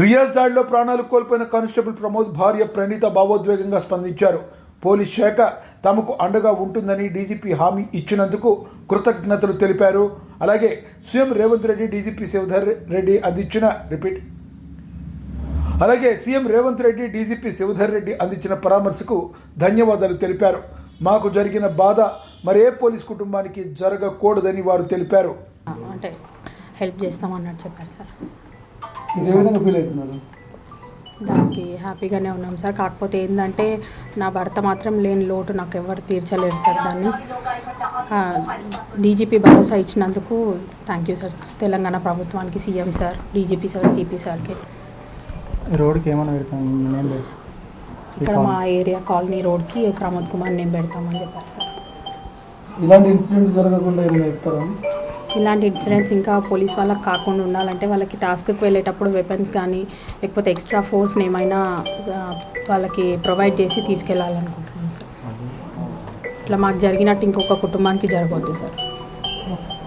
రియాజ్ దాడిలో ప్రాణాలు కోల్పోయిన కానిస్టేబుల్ ప్రమోద్ భార్య ప్రణీత భావోద్వేగంగా స్పందించారు. పోలీస్ శాఖ తమకు అండగా ఉంటుందని డీజీపీ హామీ ఇచ్చినందుకు కృతజ్ఞతలు తెలిపారు. అలాగే సీఎం రేవంత్ రెడ్డి డీజీపీ శివధర్ రెడ్డి అందించిన రిపీట్ అలాగే సీఎం రేవంత్ రెడ్డి డీజీపీ శివధర్ రెడ్డి అందించిన పరామర్శకు ధన్యవాదాలు తెలిపారు. మాకు జరిగిన బాధ మరే పోలీస్ కుటుంబానికి జరగకూడదని వారు తెలిపారు. అంటే హెల్ప్ చేస్తామన్నట్టు చెప్పారు సార్. మీరు ఏ విధంగా ఫీల్ అవుతున్నారు దానికి హ్యాపీగానే ఉన్నాం సార్. కాకపోతే ఏంటంటే నా భర్త మాత్రం లేని లోటు నాకు ఎవరు తీర్చలేరు సార్ దాన్ని. డీజీపీ భరోసా ఇచ్చినందుకు థ్యాంక్ యూ సార్. తెలంగాణ ప్రభుత్వానికి CM sir DGP sir CP సార్కి. రోడ్కి ఏమైనా పెడతాను ఇక్కడ మా ఏరియా కాలనీ రోడ్కి ప్రమోద్ కుమార్ నేను పెడతామని చెప్పారు సార్. ఇలాంటి ఇన్సిడెంట్ జరగకుండా ఏమైనా చెప్తారా? ఇలాంటి ఇన్సిడెంట్స్ ఇంకా పోలీస్ వాళ్ళకి కాకుండా ఉండాలంటే వాళ్ళకి టాస్క్కి వెళ్ళేటప్పుడు వెపన్స్ కానీ లేకపోతే ఎక్స్ట్రా ఫోర్స్ని ఏమైనా వాళ్ళకి ప్రొవైడ్ చేసి తీసుకెళ్ళాలనుకుంటున్నాం సార్ ఇట్లా మాకు జరిగినట్టు ఇంకొక కుటుంబానికి జరగవద్దు సార్